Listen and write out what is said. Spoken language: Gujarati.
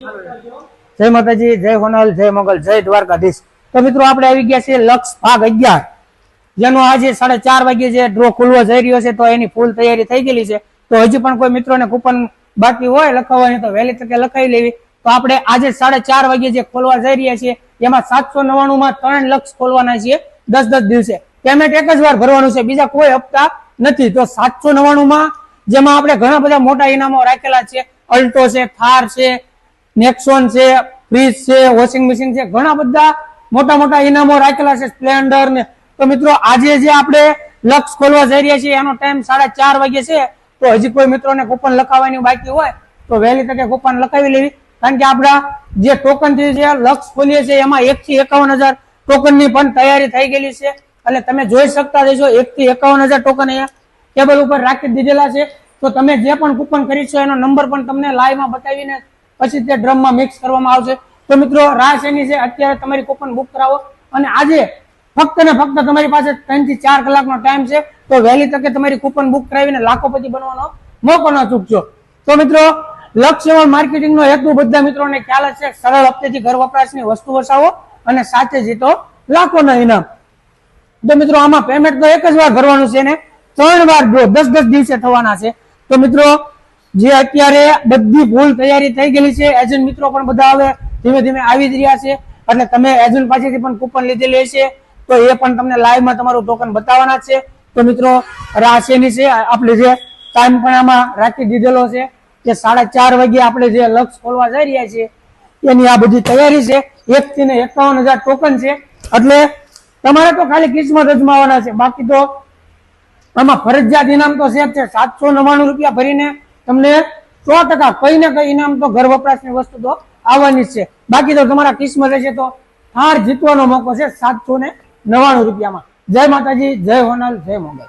જય માતાજી, જય હોનલ, જય મંગલ, જય દ્વારકાધીશ. તો મિત્રો, આપણે આવી ગયા છીએ લક્ષ ભાગ અગિયાર. જેનો આજે સાડા ચાર વાગે જે ડ્રો ખુલવા જઈ રહ્યો છે, તો એની ફૂલ તૈયારી થઈ ગયેલી છે. તો હજી પણ કોઈ મિત્રોને કૂપન બાકી હોય લખાવવાની તો વહેલી તકે લખાવી લેવી. તો આપણે આજે સાડા ચાર વાગે જે ખોલવા જઈ રહ્યા છીએ, એમાં સાતસો નવ્વાણું માં ત્રણ લક્ષ ખોલવાના છીએ, દસ દસ દિવસે. પેમેન્ટ એક જ વાર ભરવાનું છે, બીજા કોઈ હપ્તા નથી. તો સાતસો નવ્વાણું માં જેમાં આપણે ઘણા બધા મોટા ઇનામો રાખેલા છે, અલ્ટો છે, થાર છે નેક્સોન છે ફ્રીજ છે વોશિંગ મશીન છે, ઘણા બધા મોટા મોટા ઇનામો રાખેલા છે સ્પ્લેન્ડર ને. તો મિત્રો, આજે જે આપણે લક્ષ ખોલવા જઈ રહ્યા છીએ, એનો ટાઈમ સાડા ચાર વાગે છે, તો હજી કોઈ મિત્રોને કૂપન લખાવવાની બાકી હોય, તો વહેલી તકે કૂપન લખાવી લેવી. કારણ કે આપણા જે ટોકન થયું જે લક્ષ ખોલીએ છીએ, એમાં એક થી એકાવન હજાર ટોકનની પણ તૈયારી થઈ ગયેલી છે. એટલે તમે જોઈ શકતા રહેશો એક થી એકાવન હજાર ટોકન અહીંયા ટેબલ ઉપર રાખી દીધેલા છે. તો તમે જે પણ કૂપન ખરીદશો એનો નંબર પણ તમને લાઈવમાં બતાવીને પછી તે ડ્રમમાં મિક્સ કરવામાં આવશે. તો મિત્રો રાહ એની છે, અત્યારે તમારી કૂપન બુક કરાવો. અને આજે ફક્ત ને ફક્ત તમારી પાસે ત્રણથી ચાર કલાકનો ટાઈમ છે. તો વહેલી તકે તમારી કૂપન બુક કરાવીને લાખોપતિ બનવાનો મોકો ન ચૂકજો. તો મિત્રો લક્ષ્ય માર્કેટિંગ નો હેતુ બધા મિત્રોને ખ્યાલ છે. સરળ હપ્તેથી ઘર વપરાશની વસ્તુ વસાવો અને સાથે જીતો લાખોના ઇનામ. તો મિત્રો, આમાં પેમેન્ટ તો એક જ વાર ભરવાનું છે ને? ત્રણ વાર દસ દસ દિવસે થવાના છે. તો મિત્રો જે અત્યારે બધી ફૂલ તૈયારી થઈ ગયેલી છે. એજન્ટ મિત્રો પણ બધા હવે ધીમે ધીમે આવી જ રહ્યા છે. એટલે તમે એજન્ટ પાસેથી પણ કૂપન લીધેલી હશે તો એ પણ તમને લાઈવમાં તમારું ટોકન બતાવવાના છે. તો મિત્રો રાશિની છે? આપણે જે ટાઈમ પણ આમાં રાખી દીધેલો છે કે સાડા ચાર વાગે આપણે જે લક્ષ ખોલવા જઈ રહ્યા છીએ, એની આ બધી તૈયારી છે. એક થી ને એકાવન હજાર ટોકન છે. એટલે તમારે તો ખાલી કિસ્મત અજમાવાના છે. બાકી તો આમાં ફરજિયાત ઇનામ તો છે છે. સાતસો નવ્વાણું રૂપિયા ભરીને તમને સો ટકા કઈ ને કઈ ઇનામ તો ઘર વપરાશની વસ્તુ તો આવવાની જ છે. બાકી તો તમારા કિસ્મત રહેશે તો હાર જીતવાનો મોકો છે સાતસો ને નવ્વાણું રૂપિયામાં. જય માતાજી, જય હોનલ, જય મોગલ.